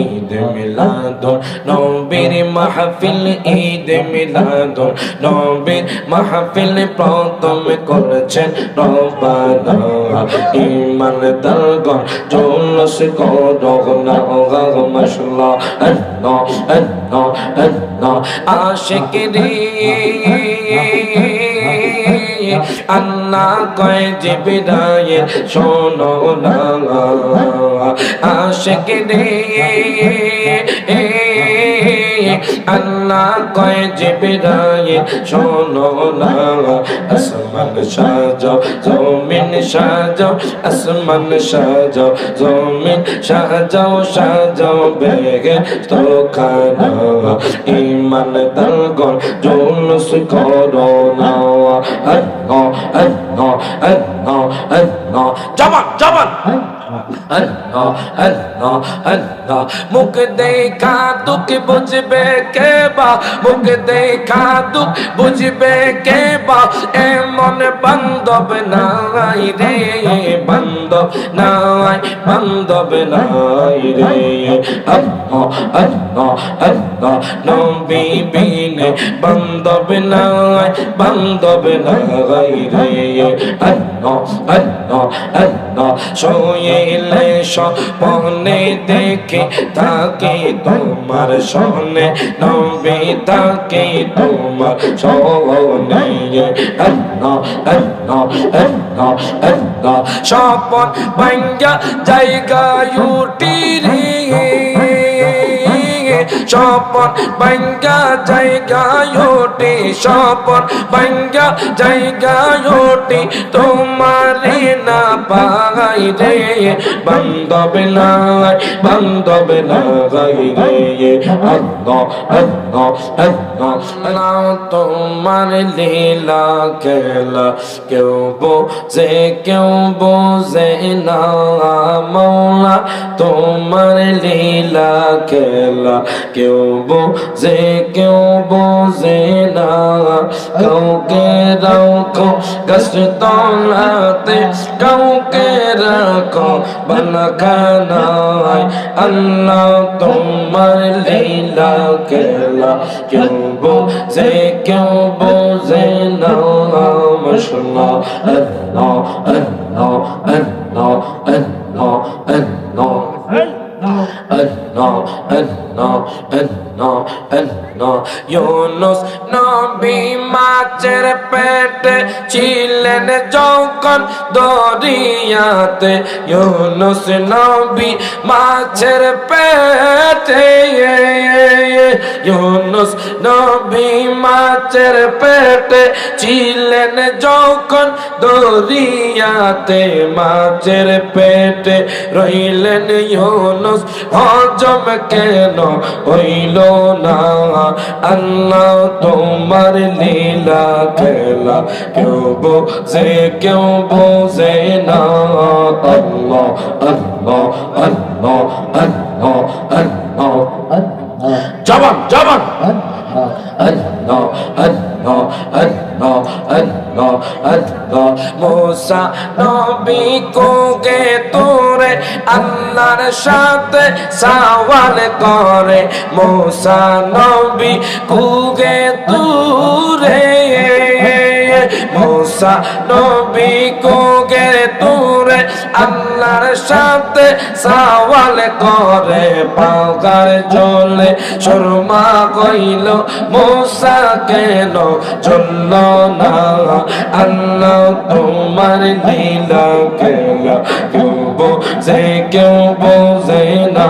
ঈদ মিলাদ নবীর মাহফিল, ঈদ মিলাদ নবীর মাহফিল প্রথম করছেন রবানা ইমান দলগণ জলস করগনা গাগ মশলা অন্ন অন্ন অন্ন আশিক রে। আল্লাহ কয় যে বিদায় শোনো না আশেক রে আল্লাহ কয় জিবরাইল শোনো না আসমান সাজাও জমিন সাজাও আসমান সাজাও জমিন সাজাও সাজাও বেগে তো খানা ইমান দলগন জুলুস করো না আল্লাহ আল্লাহ আল্লাহ আল্লাহ জবান জবান আল্লাহ আল্লাহ আল্লাহ মুখ দেখা দুঃখ বুঝবে কে বা মুখ দেখা দুঃখ বুঝবে কে বা এমন বান্ধব নাই রে, বান্ধব নাই বান্ধব নাই রে। নবী বিনে বান্ধব নাই বান্ধব নাই রে। শোয়েলে স্বপ্নে দেখে তাকে তোমার সনে নবী তাকে তোমার সনে স্বপন ভাঙ্গা জায়গা উঠিলি স্বপন ভাঙ্গা জায়গা ওঠে স্বপন ভাঙ্গা জায়গা ওঠে তোমারে না পাই রে। বান্ধব নাই বান্ধব নাই রে। আল্লাহ আল্লাহ আল্লাহ তোমার লীলা খেলা কেউ বোঝে কেউ বোঝে না। মৌলা, তোমার লীলা খেলা কেউ বোঝে কেউ বোঝে না। কাউকে রাখো কষ্ট তলাতে, কাউকে রাখো বালাখানায় আল্লাহ তোমার লীলা খেলা কেউ বোঝে কেউ বোঝে না। মশলা আল্লাহ আল্লাহ Yunus নবী মাছের পেটে ছিলেন যখন দরিয়াতে। ইউনুস নবী মাছের পেটে, ইউনুস নবী মাছের পেটে ছিলেন যখন দরিয়াতে মাছের পেটে রইলেন ইউনুস। হজম কেন হইল না? আল্লাহ তোমার লীলা খেলা কেউ বোঝে কেউ বোঝে না। আল্লাহ আল্লাহ আল্লাহ। নবী কোকে তোরে আল্লাহর সাথে সওয়াল করে। মোসা নবী কুগে তোরে মোসা নবী কোগে আল্লাহর সাথে সওয়াল করে পাগার জলে শর্মা কইল, মোসা কেন চলল না? আল্লাহ তোমার লীলা খেলা কেউ বোঝে কেউ বোঝে না।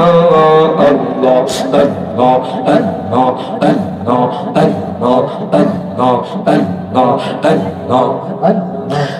আল্লাহ আল্লাহ আল্লাহ আল্লাহ আল্লাহ আল্লাহ আল্লাহ আল্লাহ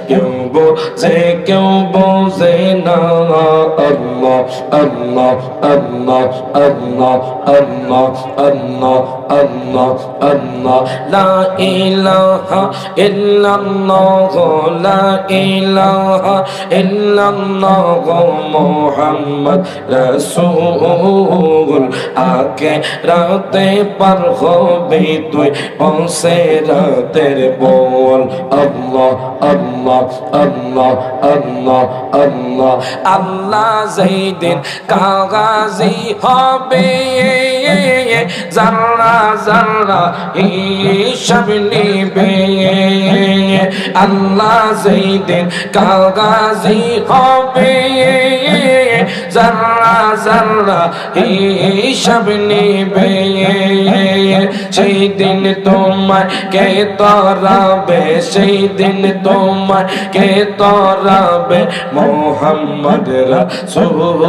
bo ze kêu bố ze na Allah Allah Allah Allah Allah Allah Allah Allah la ilaha illallah, la ilaha illallah, Muhammad Rasul आके राते पर हो भी तुई पहुंचे रातेर बोल अल्लाह अल्लाह আল্লাহ আল্লাহ আল্লাহ আল্লাহ। যেদিন কাগাজি হবে, জাররা জাররা, হিসাব নিবে। আল্লাহ যেদিন কাগাজি হবে জাররা জাররা হিসাব নিবে। সেই দিন তোমার কে তরাবে, সেই দিন তোমার কে তরাবে। মোহাম্মদ রাসূল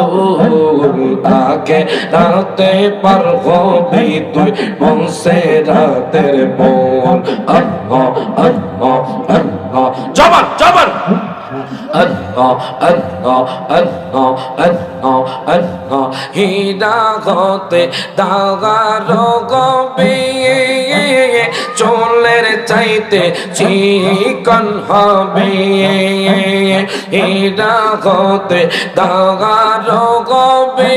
আকে রাতে পার হবি তুই বংশে রাতের বল আল্লাহ আল্লাহ আল্লাহ। জবান জবান। Allah, Allah, Allah, Allah, Allah. Hida gote dagaro gobe চোলের চাইতে চিকন হবে হীরা হতে দাগার গবে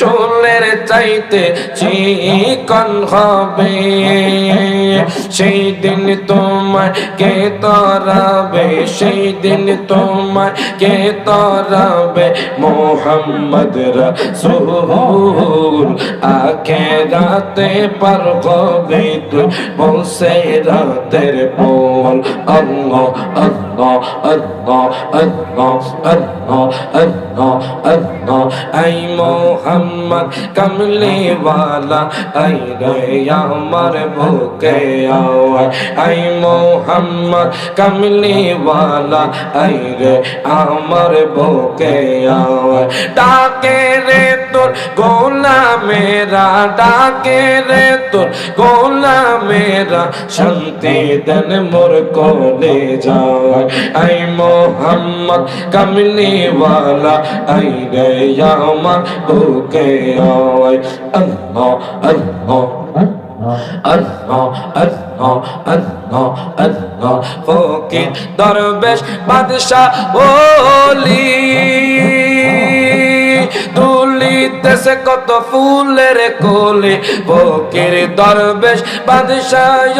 চোল চাইতে চিকন হবে। সেই দিন তোমার কে তরাবে, সেই দিন তোমার কে তরাবে। মোহাম্মদ রসুল আখে রাতে পার কবে তুই বসে রাতের বল আল্লাহ। আই মোহাম্মদ কমলিওয়ালা আই রে আমার ভুকে আওয়াজ আই মোহাম্মদ কমলিওয়ালা আই রে আমার ভুকে আওয়াজ ডাকে রে তোর গোলা মেরা ডাকে রে তোর গোলা মেরা শান্তি দেন মোর কোলে যায়। আই মোহাম্মদ কমলি वाला আই রে আমার বুকে আল্লাহ আল্লাহ আল্লাহ, ফকির দরবেশ, বাদশাহ ওলি। দুলিতেছে কত ফুলের কোলে ফকির দরবেশ বাদশাহ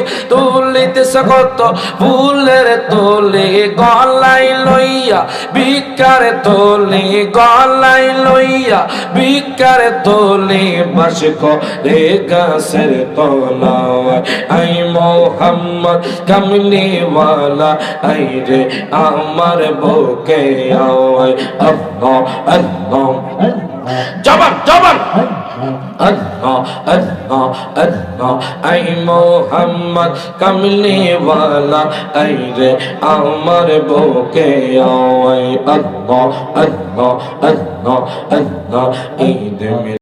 ওলি তুলিতেছে কত ফুলের তোলে গলাই লইয়া বিকার তোলে গলাই লইয়া বিকার তোলে, বাস করে গাছের তলায়। আই মোহাম্মদ কামলিওয়ালা, আই রে আমার বুকে আওয়ায়। আল্লাহ আল্লাহ। জবান জবান। اللہ اللہ اللہ اے محمد کملی والا اے رے امر بوکے آئے اللہ اللہ اللہ اللہ عید